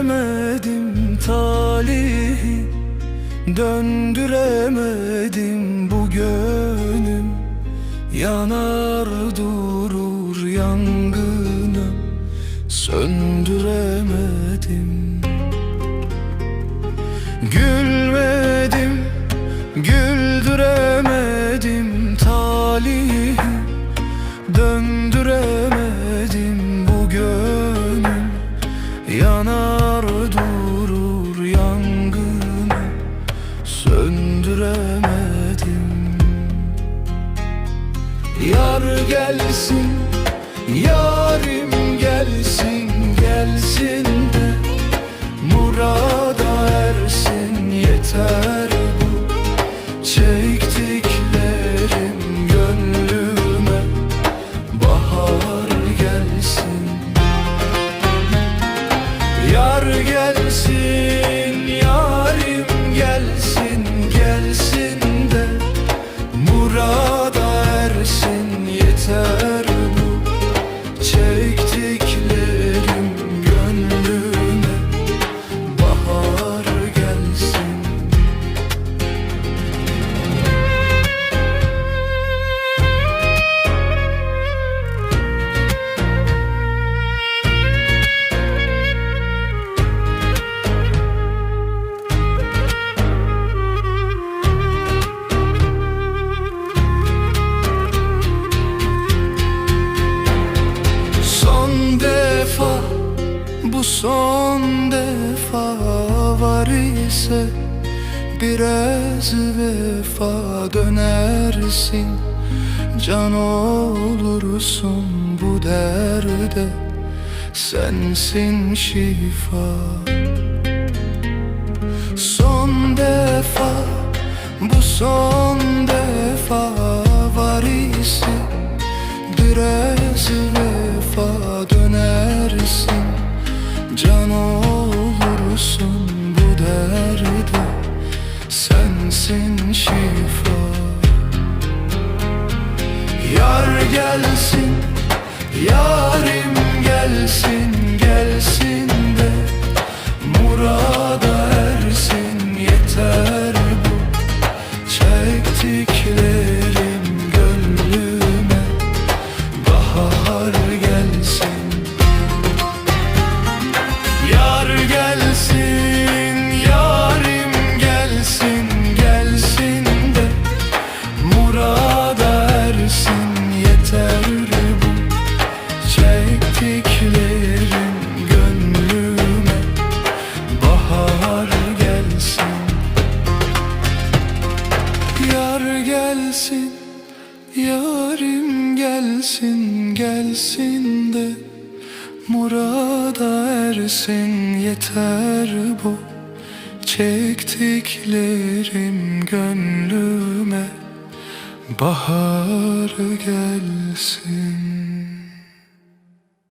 Güldüremedim talihi Döndüremedim bu gönlüm. Yanar durur yangını Söndüremedim. Gülmedim, güldüremedim gelsin, son defa var ise Biraz vefa dönersin. Can olursun bu derde Sensin şifa Can olursun bu derde? Sensin şifa. Yar gelsin, yarim gelsin, gelsin de Murada gelsin, yarim gelsin, gelsin de Murada ersin yeter bu Çektiklerim gönlüme Bahar gelsin